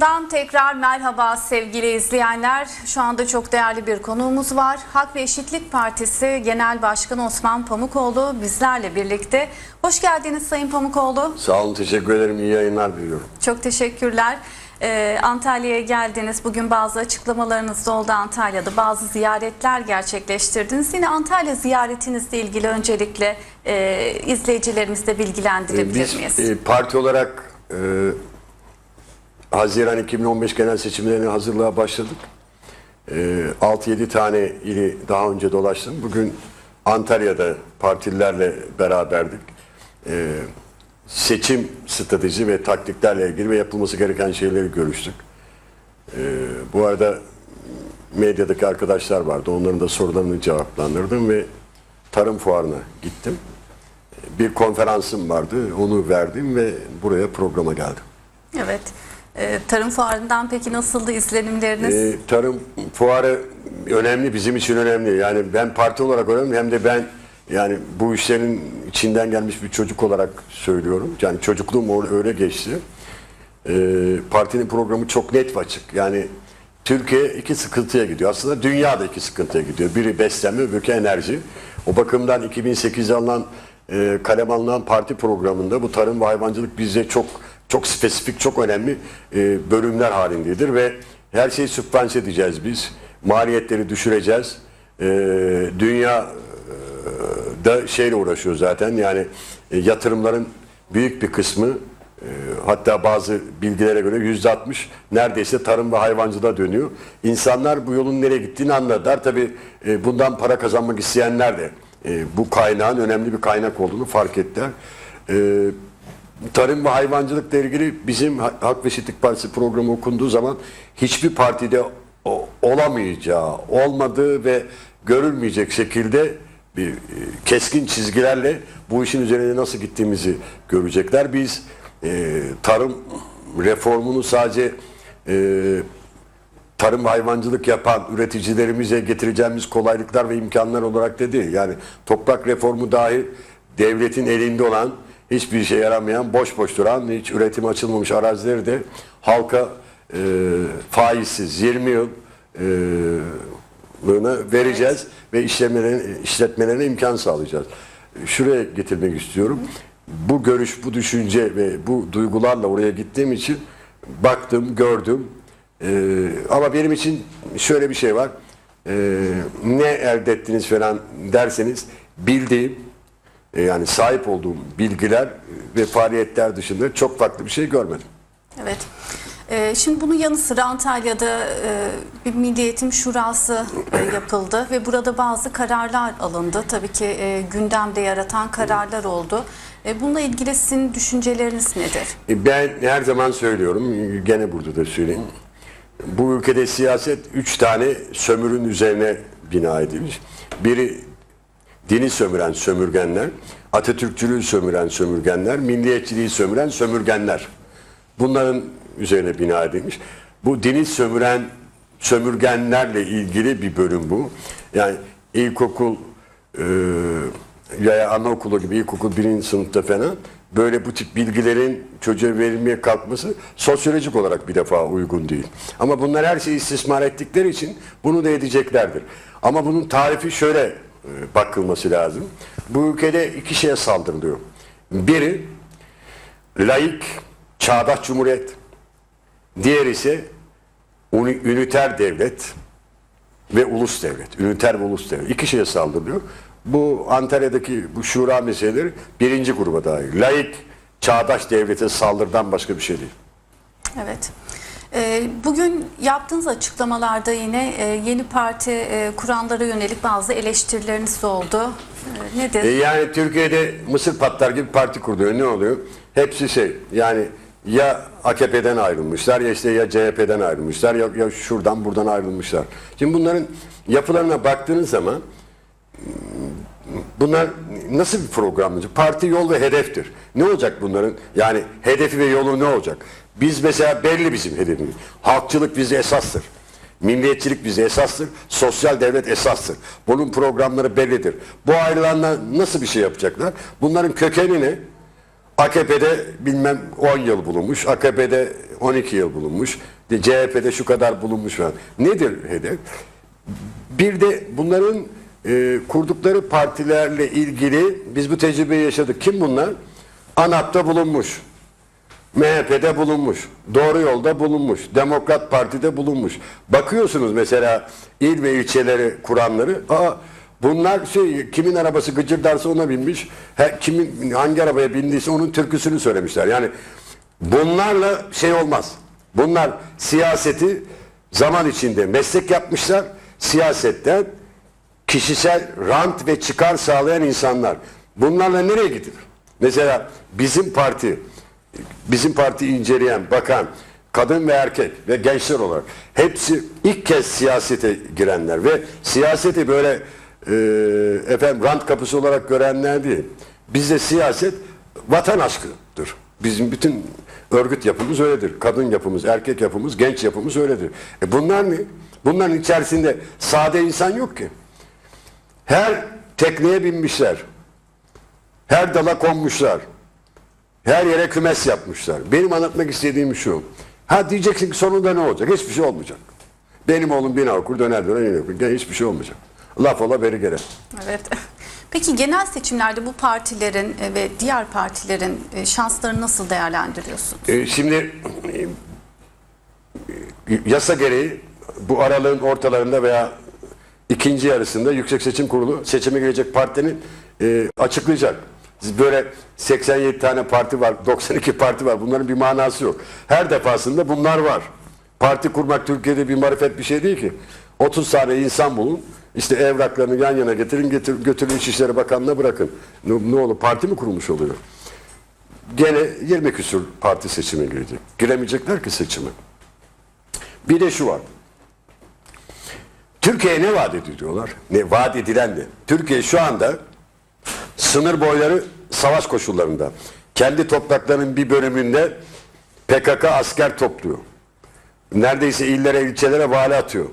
Programından tekrar merhaba sevgili izleyenler. Şu anda çok değerli bir konuğumuz var. Hak ve Eşitlik Partisi Genel Başkanı Osman Pamukoğlu bizlerle birlikte. Hoş geldiniz Sayın Pamukoğlu. Sağ olun, teşekkür ederim. İyi yayınlar diliyorum. Çok teşekkürler. Ee, Antalya'ya geldiniz. Bugün bazı açıklamalarınız da oldu Antalya'da. Bazı ziyaretler gerçekleştirdiniz. Yine Antalya ziyaretinizle ilgili öncelikle e, izleyicilerimizi de Ee, bilgilendirebilir Biz miyiz? e, parti olarak e, Haziran 2015 genel seçimlerine hazırlığa başladık. E, 6-7 tane ili daha önce dolaştım. Bugün Antalya'da partililerle beraberdik. E, seçim strateji ve taktiklerle ilgili ve yapılması gereken şeyleri görüştük. E, bu arada medyadaki arkadaşlar vardı. Onların da sorularını cevaplandırdım ve tarım fuarına gittim. Bir konferansım vardı. Onu verdim ve buraya programa geldim. Evet. Ee, tarım fuarından peki nasıldı izlenimleriniz? Ee, tarım fuarı önemli, bizim için önemli. Yani ben parti olarak önemli hem de ben yani bu işlerin içinden gelmiş bir çocuk olarak söylüyorum. Yani çocukluğum öyle geçti. Ee, partinin programı çok net ve açık. Yani Türkiye iki sıkıntıya gidiyor. Aslında dünya da iki sıkıntıya gidiyor. Biri beslenme, öbürkü enerji. O bakımdan 2008'de alınan e, kalem alınan parti programında bu tarım ve hayvancılık bize çok çok spesifik, çok önemli e, bölümler halindedir ve her şeyi sübvanse edeceğiz biz. Maliyetleri düşüreceğiz. E, dünya da şeyle uğraşıyor zaten. Yani e, yatırımların büyük bir kısmı e, hatta bazı bilgilere göre yüzde 60 neredeyse tarım ve hayvancılığa dönüyor. İnsanlar bu yolun nereye gittiğini anladılar. Tabi bundan para kazanmak isteyenler de e, bu kaynağın önemli bir kaynak olduğunu fark ettiler. E, tarım ve hayvancılıkla ilgili bizim Ha- Hak ve Eşitlik Partisi programı okunduğu zaman hiçbir partide olamayacağı, olmadığı ve görülmeyecek şekilde bir e, keskin çizgilerle bu işin üzerine nasıl gittiğimizi görecekler. Biz e, tarım reformunu sadece e, tarım hayvancılık yapan üreticilerimize getireceğimiz kolaylıklar ve imkanlar olarak dedi. Yani toprak reformu dahi devletin elinde olan hiçbir işe yaramayan, boş boş duran, hiç üretim açılmamış arazileri de halka e, faizsiz 20 yıl e, lığına vereceğiz ve işletmelerine, işletmelerine imkan sağlayacağız. Şuraya getirmek istiyorum. Bu görüş, bu düşünce ve bu duygularla oraya gittiğim için baktım, gördüm. Ee, ama benim için şöyle bir şey var. Ee, ne elde ettiniz falan derseniz bildiğim e, yani sahip olduğum bilgiler ve faaliyetler dışında çok farklı bir şey görmedim. Evet. Ee, şimdi bunun yanı sıra Antalya'da e, bir Milli Eğitim Şurası e, yapıldı ve burada bazı kararlar alındı. Tabii ki e, gündemde yaratan kararlar oldu. E, bununla ilgili sizin düşünceleriniz nedir? E, Ben her zaman söylüyorum, gene burada da söyleyeyim. Bu ülkede siyaset üç tane sömürün üzerine bina edilmiş. Biri dini sömüren sömürgenler, Atatürkçülüğü sömüren sömürgenler, milliyetçiliği sömüren sömürgenler. Bunların üzerine bina edilmiş. Bu dini sömüren sömürgenlerle ilgili bir bölüm bu. Yani ilkokul e, ya anaokulu gibi ilkokul birinci sınıfta falan böyle bu tip bilgilerin çocuğa verilmeye kalkması sosyolojik olarak bir defa uygun değil. Ama bunlar her şeyi istismar ettikleri için bunu da edeceklerdir. Ama bunun tarifi şöyle bakılması lazım. Bu ülkede iki şeye saldırılıyor. Biri laik, çağdaş cumhuriyet. Diğer ise üniter devlet ve ulus devlet. Üniter ve ulus devlet. İki şeye saldırılıyor. Bu Antalya'daki bu şura meseleleri birinci gruba dahil. Laik, çağdaş devlete saldırıdan başka bir şey değil. Evet. Ee, Bugün yaptığınız açıklamalarda yine e, yeni parti e, kuranlara yönelik bazı eleştirileriniz oldu. Ee, Nedir? E yani Türkiye'de Mısır patlar gibi parti kuruluyor. Ne oluyor? Hepsi şey yani ya AKP'den ayrılmışlar ya işte ya CHP'den ayrılmışlar ya, ya şuradan buradan ayrılmışlar. Şimdi bunların yapılarına baktığınız zaman bunlar nasıl bir programcı? Parti yol ve hedeftir. Ne olacak bunların? Yani hedefi ve yolu ne olacak? Biz mesela belli bizim hedefimiz. Halkçılık bize esastır. Milliyetçilik bize esastır. Sosyal devlet esastır. Bunun programları bellidir. Bu ayrılanlar nasıl bir şey yapacaklar? Bunların kökeni ne? AKP'de bilmem 10 yıl bulunmuş. AKP'de 12 yıl bulunmuş. de CHP'de şu kadar bulunmuş falan. Nedir hedef? Bir de bunların e, kurdukları partilerle ilgili biz bu tecrübeyi yaşadık. Kim bunlar? ANAP'ta bulunmuş. MHP'de bulunmuş. Doğru yolda bulunmuş. Demokrat Parti'de bulunmuş. Bakıyorsunuz mesela il ve ilçeleri kuranları. Aa, bunlar şey kimin arabası gıcırdarsa ona binmiş. He, kimin hangi arabaya bindiyse onun türküsünü söylemişler. Yani bunlarla şey olmaz. Bunlar siyaseti zaman içinde meslek yapmışlar. Siyasetten kişisel rant ve çıkar sağlayan insanlar. Bunlarla nereye gidilir? Mesela bizim parti, bizim parti inceleyen, bakan, kadın ve erkek ve gençler olarak hepsi ilk kez siyasete girenler ve siyaseti böyle e, efendim rant kapısı olarak görenler değil. Bizde siyaset vatan aşkıdır. Bizim bütün örgüt yapımız öyledir. Kadın yapımız, erkek yapımız, genç yapımız öyledir. E bunlar ne? Bunların içerisinde sade insan yok ki. Her tekneye binmişler. Her dala konmuşlar. Her yere kümes yapmışlar. Benim anlatmak istediğim şu. Ha diyeceksin ki sonunda ne olacak? Hiçbir şey olmayacak. Benim oğlum bin okur döner döner yine okur. Gene Hiçbir şey olmayacak. Laf ola beri gele. Evet. Peki genel seçimlerde bu partilerin e, ve diğer partilerin e, şanslarını nasıl değerlendiriyorsun? Ee, şimdi e, yasa gereği bu aralığın ortalarında veya ikinci yarısında Yüksek Seçim Kurulu seçime girecek partinin e, açıklayacak. Böyle 87 tane parti var, 92 parti var. Bunların bir manası yok. Her defasında bunlar var. Parti kurmak Türkiye'de bir marifet bir şey değil ki. 30 tane insan bulun. işte evraklarını yan yana getirin, getir, götürün İçişleri Bakanlığı'na bırakın. Ne, ne olur parti mi kurulmuş oluyor? Gene 20 küsur parti seçime girecek. Giremeyecekler ki seçime. Bir de şu var. Türkiye'ye ne vaat ediyorlar? Ne vaat edilen ne? Türkiye şu anda sınır boyları savaş koşullarında. Kendi topraklarının bir bölümünde PKK asker topluyor. Neredeyse illere, ilçelere vali atıyor.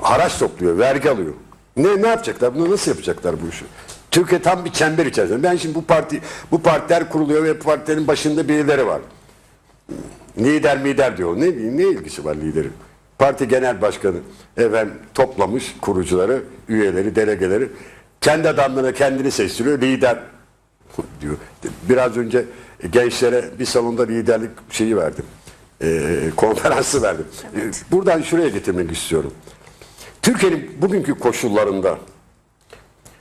Haraç topluyor, vergi alıyor. Ne ne yapacaklar? Bunu nasıl yapacaklar bu işi? Türkiye tam bir çember içerisinde. Ben şimdi bu parti bu partiler kuruluyor ve bu partilerin başında birileri var. Lider lider diyor. Ne, ne ilgisi var liderin? Parti genel başkanı efendim toplamış kurucuları, üyeleri, delegeleri. Kendi adamlarına kendini seçtiriyor. Lider diyor. Biraz önce gençlere bir salonda liderlik şeyi verdim. Ee, konferansı verdim. Ee, Buradan şuraya getirmek istiyorum. Türkiye'nin bugünkü koşullarında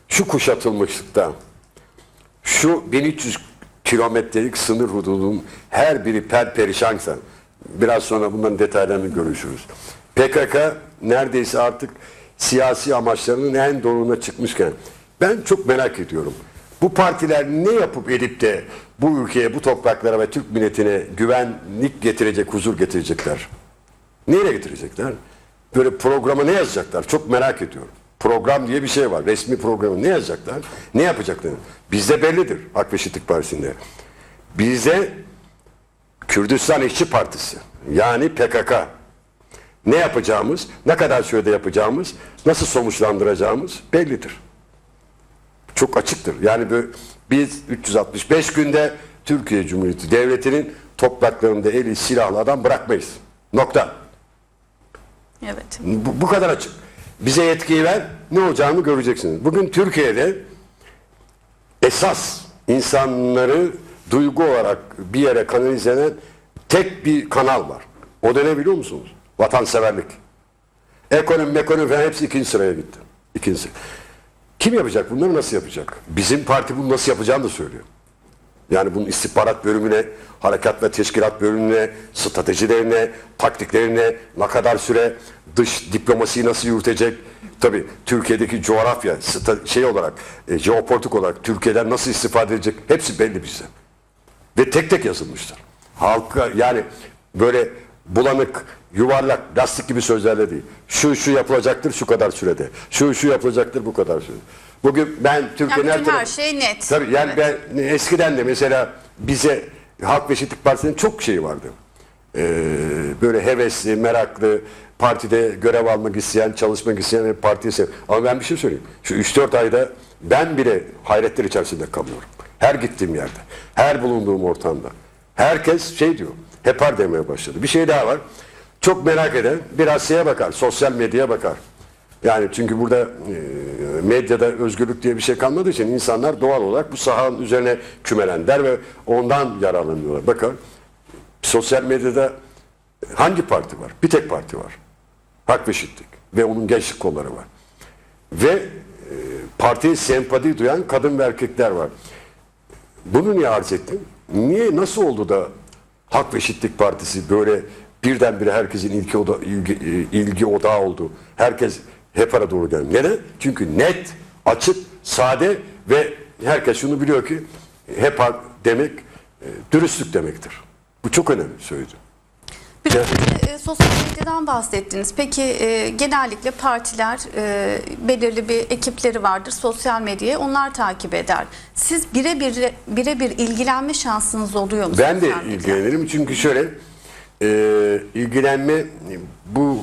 şu kuşatılmışlıkta şu 1300 kilometrelik sınır hududunun her biri perperişansa biraz sonra bunların detaylarını görüşürüz. PKK neredeyse artık siyasi amaçlarının en doğruna çıkmışken ben çok merak ediyorum. Bu partiler ne yapıp edip de bu ülkeye, bu topraklara ve Türk milletine güvenlik getirecek, huzur getirecekler? Neyle getirecekler? Böyle programa ne yazacaklar? Çok merak ediyorum. Program diye bir şey var. Resmi programı ne yazacaklar? Ne yapacaklar? Bizde bellidir Hak ve Eşitlik Partisi'nde. Bizde Kürdistan İşçi Partisi yani PKK ne yapacağımız, ne kadar sürede yapacağımız, nasıl sonuçlandıracağımız bellidir. Çok açıktır. Yani bu- biz 365 günde Türkiye Cumhuriyeti Devleti'nin topraklarında eli silahlı adam bırakmayız. Nokta. Evet. Bu, bu kadar açık. Bize yetkiyi ver, ne olacağını göreceksiniz. Bugün Türkiye'de esas insanları duygu olarak bir yere kanalize eden tek bir kanal var. O da ne biliyor musunuz? Vatanseverlik. Ekonomi, ekonomi falan hepsi ikinci sıraya gitti. İkinci. Kim yapacak bunları nasıl yapacak? Bizim parti bunu nasıl yapacağını da söylüyor. Yani bunun istihbarat bölümüne, harekat ve teşkilat bölümüne, stratejilerine, taktiklerine, ne kadar süre dış diplomasiyi nasıl yürütecek? Tabii Türkiye'deki coğrafya, şey olarak, e, jeopolitik olarak Türkiye'den nasıl istifade edecek? Hepsi belli bize. Ve tek tek yazılmıştır. Halka yani böyle bulanık, yuvarlak, lastik gibi sözlerle değil. Şu şu yapılacaktır şu kadar sürede. Şu şu yapılacaktır bu kadar sürede. Bugün ben Türkiye'nin Yani her tarafı- şey net. Tabii yani Evet. ben eskiden de mesela bize Halk ve Eşitlik Partisi'nin çok şeyi vardı. Ee, böyle hevesli, meraklı, partide görev almak isteyen, çalışmak isteyen ve partiyi sev. Ama ben bir şey söyleyeyim. Şu 3-4 ayda ben bile hayretler içerisinde kalıyorum. Her gittiğim yerde, her bulunduğum ortamda. Herkes şey diyor. Hepar demeye başladı. Bir şey daha var. Çok merak eden biraz şeye bakar. Sosyal medyaya bakar. Yani çünkü burada e, medyada özgürlük diye bir şey kalmadığı için insanlar doğal olarak bu sahanın üzerine kümelenler ve ondan yararlanıyorlar. Bakın sosyal medyada hangi parti var? Bir tek parti var. Hak ve Eşitlik. Ve onun gençlik kolları var. Ve e, partiye sempati duyan kadın ve erkekler var. Bunu niye arz ettim? Niye, nasıl oldu da Hak ve Eşitlik Partisi böyle birdenbire herkesin ilgi, oda, ilgi, e, ilgi odağı oldu? Herkes hep ara doğru geldi. Neden? Çünkü net, açık, sade ve herkes şunu biliyor ki hep demek e, dürüstlük demektir. Bu çok önemli söyledim. Biraz önce, e, sosyal medyadan bahsettiniz. Peki e, genellikle partiler e, belirli bir ekipleri vardır sosyal medyayı onlar takip eder. Siz birebir birebir ilgilenme şansınız oluyor mu? Ben de sosyal medyada? ilgilenirim çünkü şöyle e, ilgilenme bu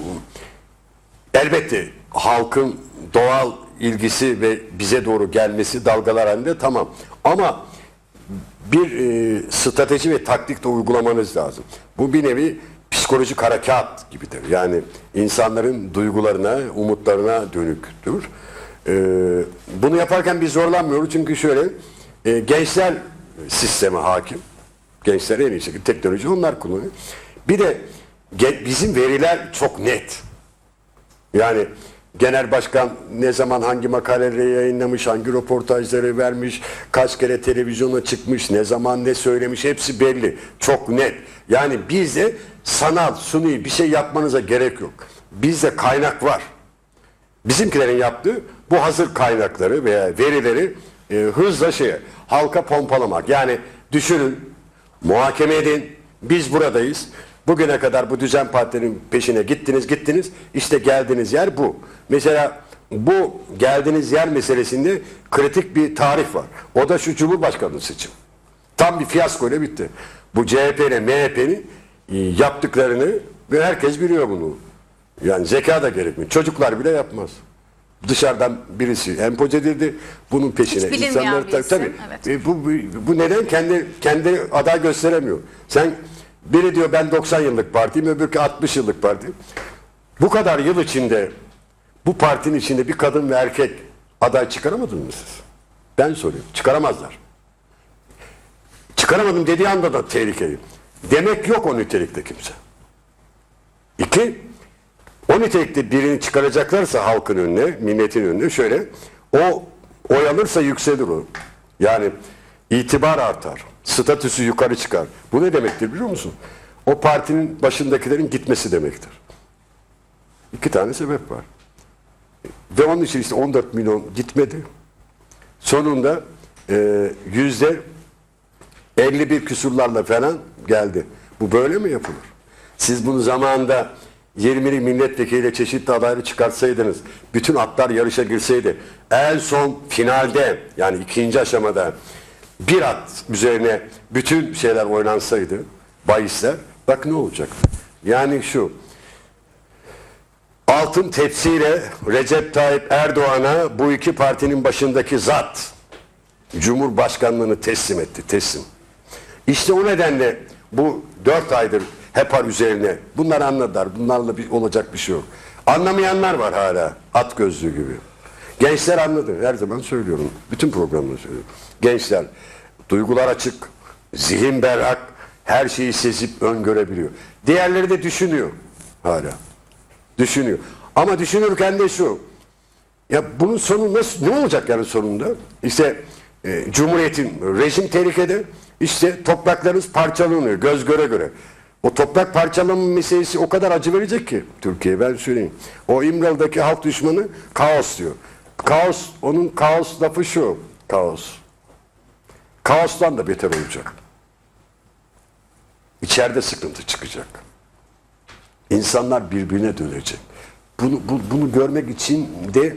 elbette halkın doğal ilgisi ve bize doğru gelmesi dalgalar halinde tamam. Ama bir e, strateji ve taktik de uygulamanız lazım. Bu bir nevi psikolojik harekat gibidir. Yani insanların duygularına, umutlarına dönüktür. E, bunu yaparken biz zorlanmıyoruz çünkü şöyle e, gençler sisteme hakim. Gençler en iyi şekilde teknoloji onlar kullanıyor. Bir de bizim veriler çok net. Yani genel başkan ne zaman hangi makaleleri yayınlamış, hangi röportajları vermiş, kaç kere televizyona çıkmış, ne zaman ne söylemiş hepsi belli. Çok net. Yani bizde sanal, suni bir şey yapmanıza gerek yok. Bizde kaynak var. Bizimkilerin yaptığı bu hazır kaynakları veya verileri e, hızla şeye halka pompalamak. Yani düşünün, muhakeme edin. Biz buradayız. Bugüne kadar bu düzen partinin peşine gittiniz gittiniz. İşte geldiğiniz yer bu. Mesela bu geldiğiniz yer meselesinde kritik bir tarih var. O da şu Cumhurbaşkanlığı seçim. Tam bir fiyasko ile bitti. Bu CHP ile MHP'nin e, yaptıklarını ve herkes biliyor bunu. Yani zeka da gerekmiyor. Çocuklar bile yapmaz. Dışarıdan birisi empoze edildi. Bunun peşine. İnsanlar tabii, evet. E, bu, bu neden kendi kendi aday gösteremiyor. Sen biri diyor ben 90 yıllık partiyim, öbürkü 60 yıllık parti. Bu kadar yıl içinde bu partinin içinde bir kadın ve erkek aday çıkaramadınız mı siz? Ben soruyorum. Çıkaramazlar. Çıkaramadım dediği anda da tehlikeli. Demek yok o nitelikte kimse. İki, o nitelikte birini çıkaracaklarsa halkın önüne, milletin önüne şöyle, o oy alırsa yükselir o. Yani itibar artar, statüsü yukarı çıkar. Bu ne demektir biliyor musun? O partinin başındakilerin gitmesi demektir. İki tane sebep var. Ve onun için işte 14 milyon gitmedi. Sonunda e, yüzde 51 küsurlarla falan geldi. Bu böyle mi yapılır? Siz bunu zamanında 20'li milletvekiliyle çeşitli adaylı çıkartsaydınız, bütün atlar yarışa girseydi, en son finalde yani ikinci aşamada bir at üzerine bütün şeyler oynansaydı, bahisler, bak ne olacak? Yani şu, altın tepsiyle Recep Tayyip Erdoğan'a bu iki partinin başındaki zat Cumhurbaşkanlığını teslim etti, teslim. İşte o nedenle bu dört aydır HEPAR üzerine bunlar anladılar. Bunlarla bir, olacak bir şey yok. Anlamayanlar var hala. At gözlüğü gibi. Gençler anladı. Her zaman söylüyorum. Bütün programda söylüyorum. Gençler duygular açık, zihin berrak, her şeyi sezip öngörebiliyor. Diğerleri de düşünüyor hala. Düşünüyor. Ama düşünürken de şu. Ya bunun sonu nasıl, ne olacak yani sonunda? İşte e, Cumhuriyet'in rejim tehlikede, işte topraklarımız parçalanıyor göz göre göre. O toprak parçalanma meselesi o kadar acı verecek ki Türkiye ben söyleyeyim. O İmralı'daki halk düşmanı kaos diyor. Kaos, onun kaos lafı şu, kaos. Kaostan da beter olacak. İçeride sıkıntı çıkacak. İnsanlar birbirine dönecek. Bunu, bu- bunu görmek için de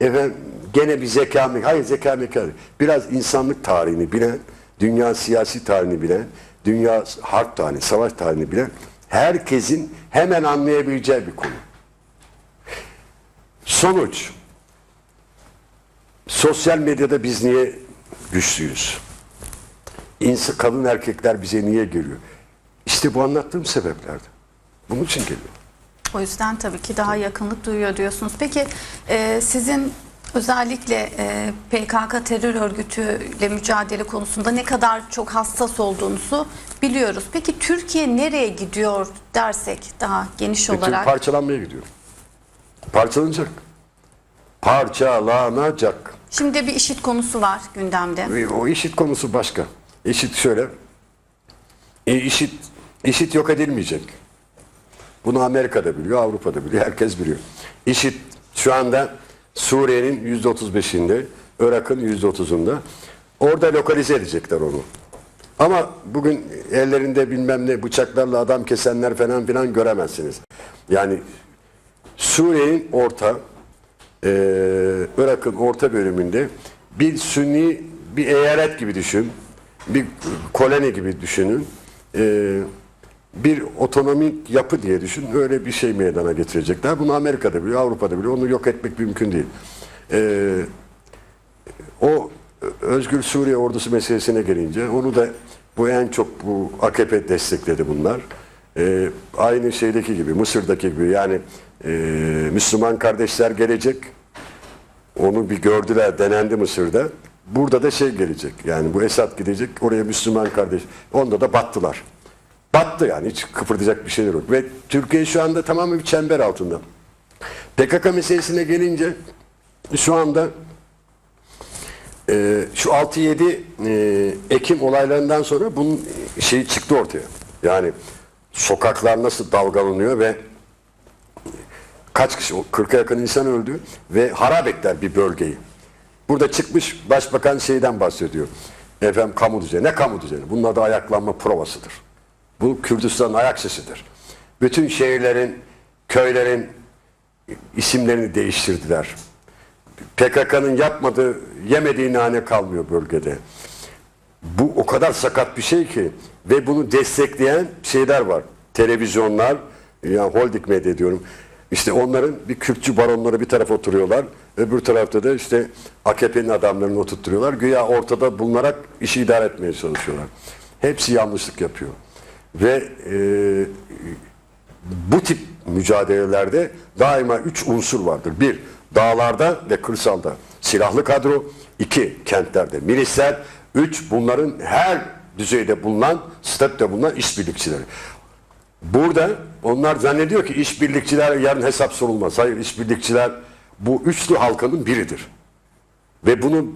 efendim, gene bir zeka, me- hayır zeka mekanı, biraz insanlık tarihini bilen, dünya siyasi tarihini bilen, dünya harp tarihini, savaş tarihini bilen herkesin hemen anlayabileceği bir konu. Sonuç, sosyal medyada biz niye güçlüyüz? İnsan, kadın erkekler bize niye geliyor? İşte bu anlattığım sebeplerdi. Bunun için geliyor. O yüzden tabii ki daha yakınlık duyuyor diyorsunuz. Peki e, sizin özellikle e, PKK terör örgütüyle mücadele konusunda ne kadar çok hassas olduğunuzu biliyoruz. Peki Türkiye nereye gidiyor dersek daha geniş Bütün olarak? parçalanmaya gidiyor. Parçalanacak. Parçalanacak. Şimdi bir işit konusu var gündemde. Ve O işit konusu başka. İşit şöyle. E, işit, işit yok edilmeyecek. Bunu Amerika'da biliyor, Avrupa'da biliyor, herkes biliyor. İşit şu anda Suriye'nin yüzde otuz beşinde, Irak'ın yüzde otuzunda. Orada lokalize edecekler onu. Ama bugün ellerinde bilmem ne bıçaklarla adam kesenler falan filan göremezsiniz. Yani Suriye'nin orta, e, Irak'ın orta bölümünde bir sünni bir eyalet gibi düşün, bir koloni gibi düşünün, e, bir otonomik yapı diye düşün, öyle bir şey meydana getirecekler. Bunu Amerika'da biliyor, Avrupa'da biliyor, onu yok etmek mümkün değil. E, o Özgür Suriye ordusu meselesine gelince onu da bu en çok bu AKP destekledi bunlar. Ee, aynı şeydeki gibi Mısır'daki gibi yani e, Müslüman kardeşler gelecek. Onu bir gördüler denendi Mısır'da. Burada da şey gelecek yani bu Esad gidecek oraya Müslüman kardeş. Onda da battılar. Battı yani hiç kıpırdayacak bir şeyler yok. Ve Türkiye şu anda tamamen bir çember altında. PKK meselesine gelince şu anda ee, şu 6-7 e, Ekim olaylarından sonra bunun şeyi çıktı ortaya. Yani sokaklar nasıl dalgalanıyor ve kaç kişi, 40'a yakın insan öldü ve harap ettiler bir bölgeyi. Burada çıkmış başbakan şeyden bahsediyor. Efendim kamu düzeni. Ne kamu düzeni? Bunun adı ayaklanma provasıdır. Bu Kürdistan'ın ayak sesidir. Bütün şehirlerin, köylerin isimlerini değiştirdiler. PKK'nın yapmadığı, yemediği nane kalmıyor bölgede. Bu o kadar sakat bir şey ki ve bunu destekleyen şeyler var. Televizyonlar, yani holding medya diyorum. İşte onların bir Kürtçü baronları bir tarafa oturuyorlar. Öbür tarafta da işte AKP'nin adamlarını oturtturuyorlar. Güya ortada bulunarak işi idare etmeye çalışıyorlar. Hepsi yanlışlık yapıyor. Ve e, bu tip mücadelelerde daima üç unsur vardır. Bir, dağlarda ve kırsalda silahlı kadro. iki kentlerde milisler. Üç, bunların her düzeyde bulunan, statüde bulunan işbirlikçileri. Burada onlar zannediyor ki işbirlikçiler yarın hesap sorulmaz. Hayır, işbirlikçiler bu üçlü halkanın biridir. Ve bunu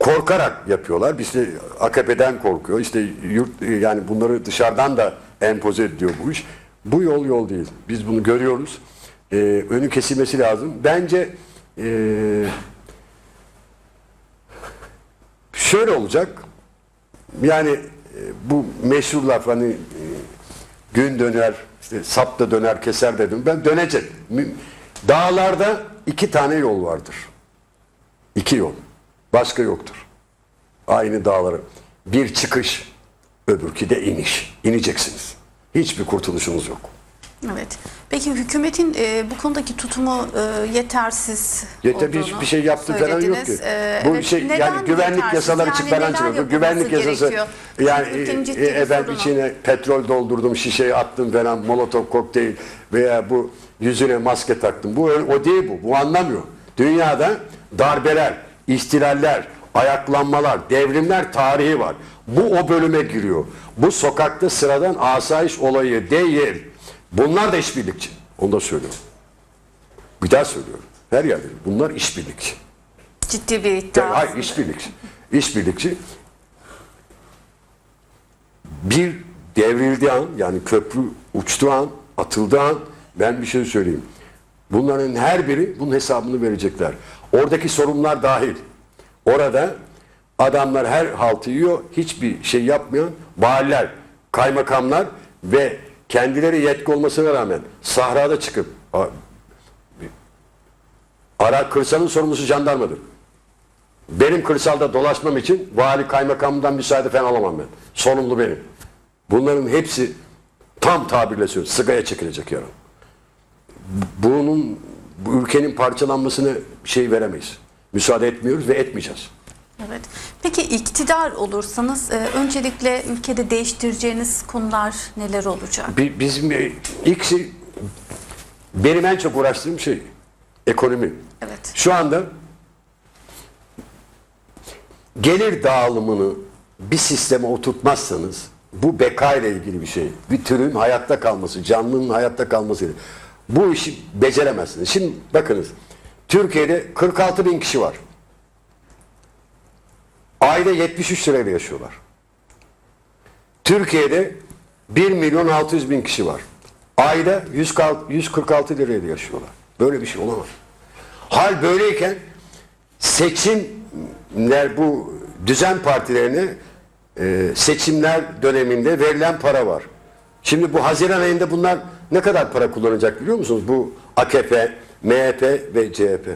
korkarak yapıyorlar. İşte AKP'den korkuyor. İşte yurt yani bunları dışarıdan da empoze ediyor bu iş. Bu yol yol değil. Biz bunu görüyoruz. Ee, önü kesilmesi lazım. Bence ee, şöyle olacak. Yani e, bu meşhur laf hani e, gün döner, işte sap da döner, keser de döner. Ben dönecek. Dağlarda iki tane yol vardır. İki yol. Başka yoktur. Aynı dağları. Bir çıkış, öbürkü de iniş. İneceksiniz. Hiçbir kurtuluşunuz yok. Evet. Peki hükümetin e, bu konudaki tutumu e, yetersiz Yeter bir, olduğunu bir şey yaptı falan yok ki. E, Bu evet, şey yani güvenlik yasaları Yani falan çıkıyor. Güvenlik yasası yani e, e, efendim içine petrol doldurdum, şişeyi attım falan, molotof kokteyl veya bu yüzüne maske taktım. Bu o değil bu. Bu anlamıyor. Dünyada darbeler, ihtilaller, ayaklanmalar, devrimler tarihi var. Bu o bölüme giriyor. Bu sokakta sıradan asayiş olayı değil. Bunlar da işbirlikçi. Onu da söylüyorum. Bir daha söylüyorum. Her yerde. Bunlar işbirlikçi. Ciddi bir iddia. Hayır işbirlikçi. İşbirlikçi bir devrildiği an yani köprü uçtuğu an atıldığı an ben bir şey söyleyeyim. Bunların her biri bunun hesabını verecekler. Oradaki sorunlar dahil. Orada adamlar her haltı yiyor, hiçbir şey yapmayan valiler, kaymakamlar ve kendileri yetki olmasına rağmen sahrada çıkıp ara kırsalın sorumlusu jandarmadır. Benim kırsalda dolaşmam için vali kaymakamdan müsaade falan alamam ben. Sorumlu benim. Bunların hepsi tam tabirle söylüyorum. Sıgaya çekilecek yarın. Bunun bu ülkenin parçalanmasını şey veremeyiz. Müsaade etmiyoruz ve etmeyeceğiz. Evet. Peki iktidar olursanız e, öncelikle ülkede değiştireceğiniz konular neler olacak? Bi- Bizim e, ilk şey, benim en çok uğraştığım şey ekonomi. Evet. Şu anda gelir dağılımını bir sisteme oturtmazsanız bu beka ile ilgili bir şey. Bir türün hayatta kalması, canlının hayatta kalması. Bu işi beceremezsiniz. Şimdi bakınız. Türkiye'de 46 bin kişi var. Ayda 73 lirayla yaşıyorlar. Türkiye'de 1 milyon 600 bin kişi var. Ayda 146 146 lirayla yaşıyorlar. Böyle bir şey olamaz. Hal böyleyken seçimler bu düzen partilerine e, seçimler döneminde verilen para var. Şimdi bu Haziran ayında bunlar ne kadar para kullanacak biliyor musunuz? Bu AKP, MHP ve CHP.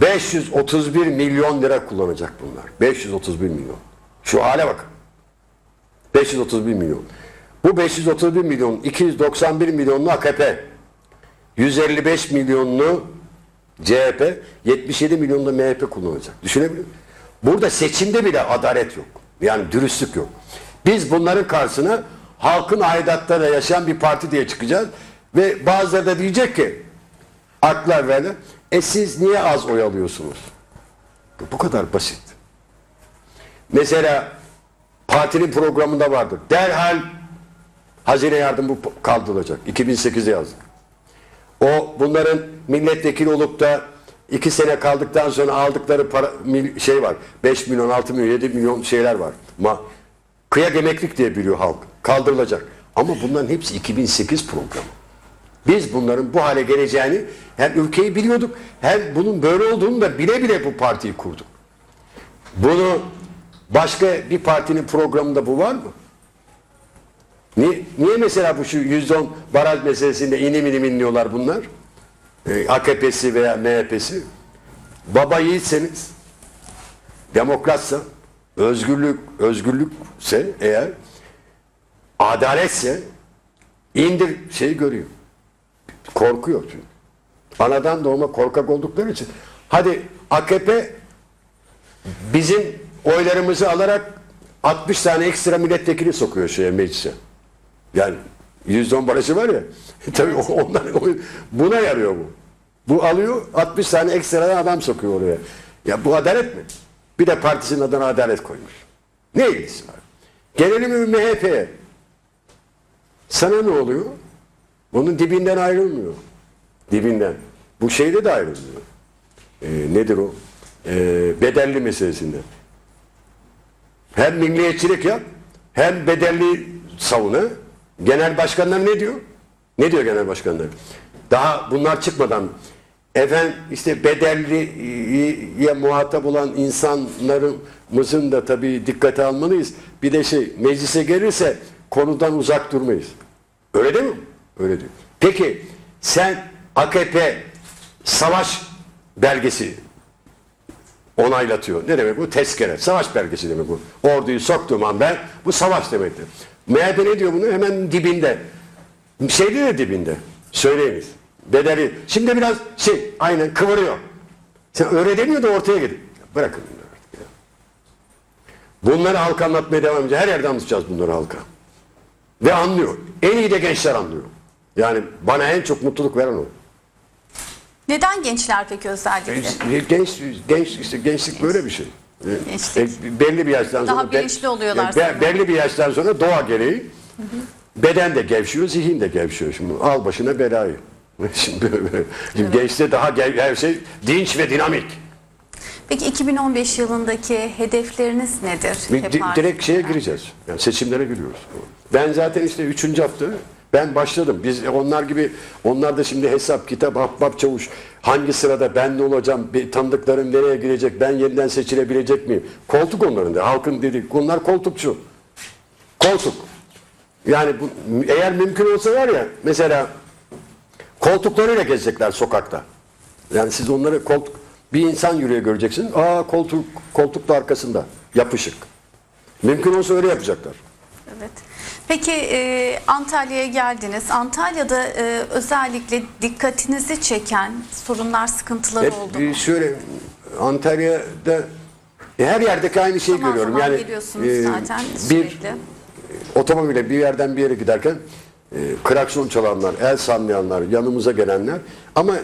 531 milyon lira kullanacak bunlar. 531 milyon. Şu hale bakın. 531 milyon. Bu 531 milyon 291 milyonlu AKP, 155 milyonlu CHP, 77 milyonlu MHP kullanacak. Düşünebiliyor musun? Burada seçimde bile adalet yok. Yani dürüstlük yok. Biz bunların karşısına halkın aidatlarıyla yaşayan bir parti diye çıkacağız. Ve bazıları da diyecek ki aklar verdi. E siz niye az oy alıyorsunuz? Bu kadar basit. Mesela partinin programında vardır. Derhal hazine yardımı kaldırılacak. 2008'de yazdık. O bunların milletvekili olup da iki sene kaldıktan sonra aldıkları para şey var. 5 milyon, 6 milyon, 7 milyon şeyler var. Ma kıyak emeklilik diye biliyor halk. Kaldırılacak. Ama bunların hepsi 2008 programı. Biz bunların bu hale geleceğini hem ülkeyi biliyorduk hem bunun böyle olduğunu da bile bile bu partiyi kurduk. Bunu başka bir partinin programında bu var mı? Niye, mesela bu şu %10 baraj meselesinde inim inim inliyorlar bunlar? Ee, AKP'si veya MHP'si. Baba yiğitseniz, demokratsa, özgürlük özgürlükse eğer, adaletse indir şeyi görüyor. Korkuyor çünkü. Anadan doğma korkak oldukları için. Hadi AKP bizim oylarımızı alarak 60 tane ekstra milletvekili sokuyor şeye meclise. Yani %10 barajı var ya. tabii o- onlar buna yarıyor bu. Bu alıyor 60 tane ekstra adam sokuyor oraya. Ya bu adalet mi? Bir de partisinin adına adalet koymuş. Ne ilgisi var? Gelelim MHP'ye. Sana ne oluyor? Onun dibinden ayrılmıyor. Dibinden. Bu şeyde de ayrılmıyor. Ee, nedir o? Ee, bedelli meselesinde. Hem milliyetçilik yap, hem bedelli savunu. Genel başkanlar ne diyor? Ne diyor genel başkanlar? Daha bunlar çıkmadan efendim işte bedelliye muhatap olan insanlarımızın da tabii dikkate almalıyız. Bir de şey meclise gelirse konudan uzak durmayız. Öyle değil mi? Öyle diyor. Peki sen AKP savaş belgesi onaylatıyor. Ne demek bu? Tezkere. Savaş belgesi demek bu. Orduyu soktuğum an ben bu savaş demektir. MHP ne diyor bunu? Hemen dibinde. Şeyde de dibinde. Söyleyiniz. Bedeli. Şimdi biraz şey aynen kıvırıyor. Sen öyle demiyor da ortaya gidin. Bırakın bunları. artık ya. Bunları halka anlatmaya devam edeceğiz. Her yerde anlatacağız bunları halka. Ve anlıyor. En iyi de gençler anlıyor. Yani bana en çok mutluluk veren o. Neden gençler peki özellikle? Genç, genç işte gençlik böyle bir şey. Gençlik. E, belli bir yaştan Daha sonra bilinçli oluyorlar be- sanırım. belli bir yaştan sonra doğa gereği beden de gevşiyor, zihin de gevşiyor. Şimdi al başına belayı. Şimdi, şimdi gençte daha her şey dinç ve dinamik. Peki 2015 yılındaki hedefleriniz nedir? Di- direkt şeye gireceğiz. Yani seçimlere giriyoruz. Ben zaten işte üçüncü hafta ben başladım. Biz onlar gibi onlar da şimdi hesap, kitap, ahbap, çavuş hangi sırada ben ne olacağım, bir tanıdıklarım nereye girecek, ben yeniden seçilebilecek miyim? Koltuk onların da. Halkın dedik. Onlar koltukçu. Koltuk. Yani bu, eğer mümkün olsa var ya mesela koltuklarıyla gezecekler sokakta. Yani siz onları koltuk bir insan yürüyor göreceksin. Aa koltuk koltuk da arkasında yapışık. Mümkün olsa öyle yapacaklar. Evet. Peki e, Antalya'ya geldiniz. Antalya'da e, özellikle dikkatinizi çeken sorunlar, sıkıntılar Hep oldu e, mu? şöyle Antalya'da e, her yerdeki aynı şeyi Zaman görüyorum. zaman yani geliyorsunuz e, zaten bir sürekli. otomobile bir yerden bir yere giderken e, klakson çalanlar, el sallayanlar, yanımıza gelenler ama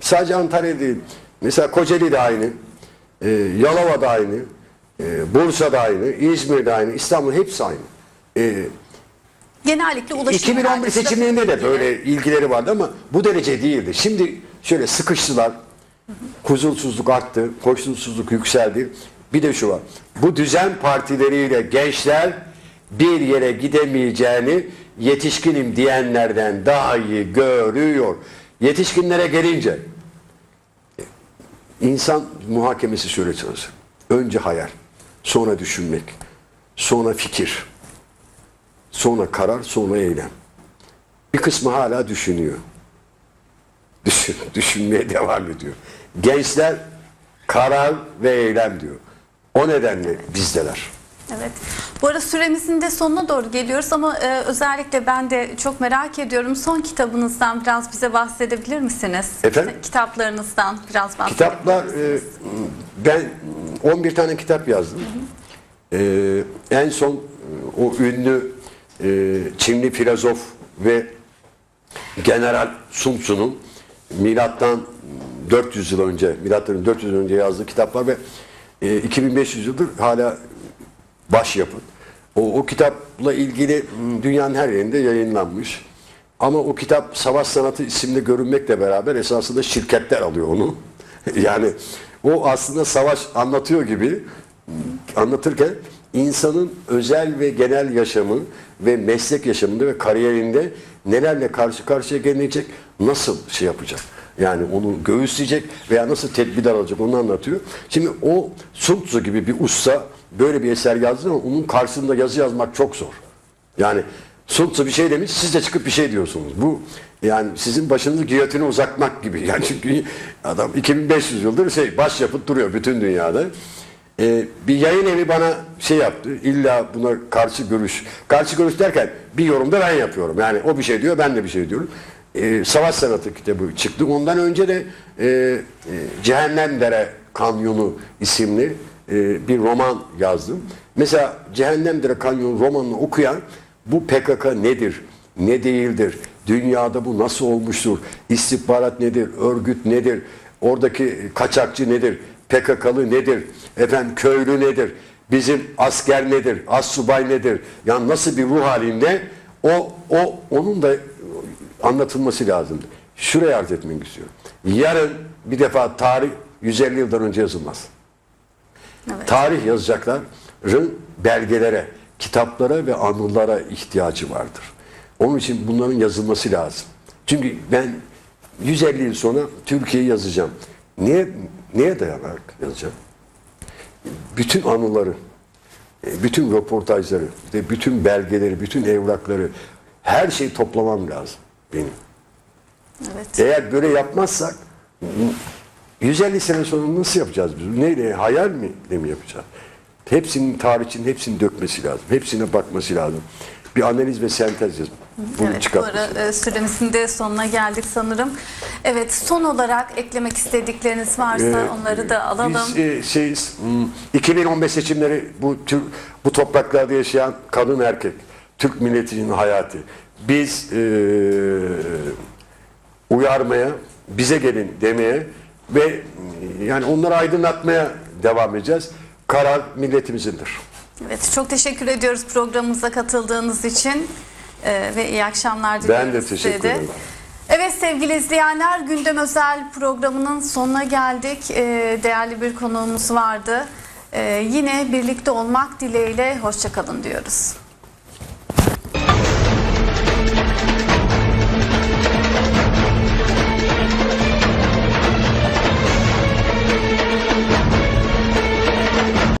sadece Antalya değil. Mesela Kocaeli de aynı, e, Yalova da aynı, e, Bursa da aynı, İzmir de aynı, İstanbul hepsi aynı. E, Genellikle ulaşım 2011 kaygısı da seçimlerinde de böyle ilgileri vardı ama bu derece değildi. Şimdi şöyle sıkıştılar. Huzursuzluk arttı, hoşnutsuzluk yükseldi. Bir de şu var. Bu düzen partileriyle gençler bir yere gidemeyeceğini yetişkinim diyenlerden daha iyi görüyor. Yetişkinlere gelince insan muhakemesi şöyle çalışır. Önce hayal, sonra düşünmek, sonra fikir, sonra karar, sonra eylem. Bir kısmı hala düşünüyor. Düşün, düşünmeye devam ediyor. Gençler karar ve eylem diyor. O nedenle bizdeler. Evet. Bu arada süremizin de sonuna doğru geliyoruz ama e, özellikle ben de çok merak ediyorum. Son kitabınızdan biraz bize bahsedebilir misiniz? Efendim? Kitaplarınızdan biraz bahsedebilir Kitaplar, misiniz? e, ben 11 tane kitap yazdım. E, en son e, o ünlü e, Çinli filozof ve General Sun Tzu'nun milattan 400 yıl önce, milattan 400 yıl önce yazdığı kitap var ve e, 2500 yıldır hala başyapıt. O, o kitapla ilgili m, dünyanın her yerinde yayınlanmış. Ama o kitap Savaş Sanatı isimli görünmekle beraber esasında şirketler alıyor onu. yani o aslında savaş anlatıyor gibi m, anlatırken insanın özel ve genel yaşamı ve meslek yaşamında ve kariyerinde nelerle karşı karşıya gelecek, nasıl şey yapacak. Yani onu göğüsleyecek veya nasıl tedbir alacak onu anlatıyor. Şimdi o Sun Tzu gibi bir usta böyle bir eser yazdı ama onun karşısında yazı yazmak çok zor. Yani Sun Tzu bir şey demiş, siz de çıkıp bir şey diyorsunuz. Bu yani sizin başınızı giyotine uzatmak gibi. Yani çünkü adam 2500 yıldır şey baş yapıp duruyor bütün dünyada. Ee, bir yayın evi bana şey yaptı. İlla buna karşı görüş. Karşı görüş derken bir yorumda ben yapıyorum. Yani o bir şey diyor, ben de bir şey diyorum. Ee, Savaş Sanatı kitabı çıktı. Ondan önce de e, e, Cehennem Dere Kanyonu isimli e, bir roman yazdım. Mesela Cehennem Dere Kanyonu romanını okuyan bu PKK nedir, ne değildir, dünyada bu nasıl olmuştur, istihbarat nedir, örgüt nedir, oradaki kaçakçı nedir, PKK'lı nedir, efendim köylü nedir, bizim asker nedir, assubay nedir, yani nasıl bir ruh halinde o, o onun da anlatılması lazımdı. Şuraya arz etmek istiyorum. Yarın bir defa tarih 150 yıldan önce yazılmaz. Evet. Tarih yazacakların belgelere, kitaplara ve anılara ihtiyacı vardır. Onun için bunların yazılması lazım. Çünkü ben 150 yıl sonra Türkiye'yi yazacağım. Niye neye dayanarak yazacağım? Bütün anıları, e, bütün röportajları, bütün belgeleri, bütün evrakları, her şeyi toplamam lazım benim. Evet. Eğer böyle yapmazsak 150 sene sonra nasıl yapacağız biz? Neyle? Hayal mi mi yapacağız? Hepsinin tarihçinin hepsini dökmesi lazım. Hepsine bakması lazım. Bir analiz ve sentez yazıp bunu Evet, bu ara e, süremizin de sonuna geldik sanırım. Evet, son olarak eklemek istedikleriniz varsa Ee, onları da alalım. Biz e, hmm, 2015 seçimleri bu tür, bu topraklarda yaşayan kadın erkek, Türk milletinin hayatı. Biz e, uyarmaya, bize gelin demeye ve yani onları aydınlatmaya devam edeceğiz. Karar milletimizindir. Evet, çok teşekkür ediyoruz programımıza katıldığınız için Ee, ve iyi akşamlar diliyoruz Ben de size teşekkür de. ederim. Evet sevgili izleyenler, Gündem Özel programının sonuna geldik. Ee, değerli bir konuğumuz vardı. Ee, yine birlikte olmak dileğiyle hoşçakalın diyoruz.